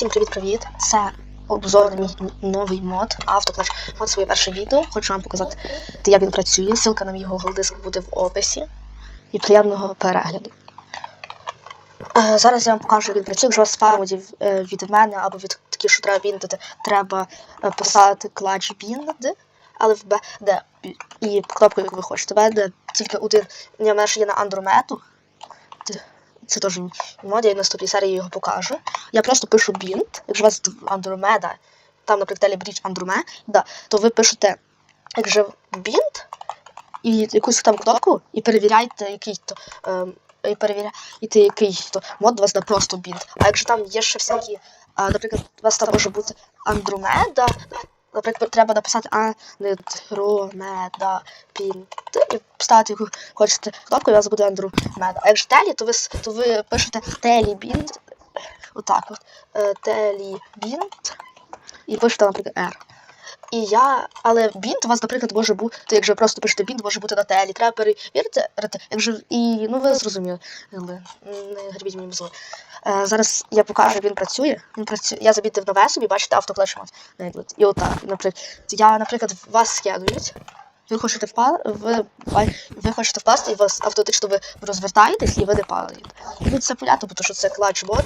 Всім привіт-привіт! Це обзор на мій новий мод, автоклаш. От своє перше відео. Хочу вам показати, як він працює. Ссылка на мій Google диск буде в описі. І приємного перегляду. Е, зараз я вам покажу, як він працює. Якщо у вас спармодів е, від мене або від такі, що треба біндити, треба е, писати клач бінд, але в BD і кнопку, як ви хочете. BD тільки один. У мене ще є на Андромету. Це теж мод, я в наступній серії його покажу. Я просто пишу бінт, якщо у вас Андромеда, там, наприклад, Телебріч Андромеда, то ви пишете як же і якусь там кнопку, і перевіряйте, який то. Ем, і перевіряйте, який то мод у вас на просто бінт. А якщо там є ще всякі, а, наприклад, у вас там може бути Андромеда, наприклад, треба написати Андромеда і поставити яку хочете кнопку, і у вас буде Андромеда. А якщо телі, то ви, то ви пишете телібінт, отак от, е, телібінт, і пишете, наприклад, R. І я, але бінт у вас, наприклад, може бути, якщо ви просто пишете бінт, може бути на телі. Треба перевірити, рити, якщо і ну ви зрозуміли, не гребіть мені мозги. Е, зараз я покажу, він працює. Він працює. Я забітив нове собі, бачите, автоклеш мод. Наприклад. І отак. Наприклад, я, наприклад, вас скидують. Ви хочете впасти, ви, ви хочете впасти, і вас автоматично ви розвертаєтесь і ви не падаєте. Тут це понятно, тому що це клач бот.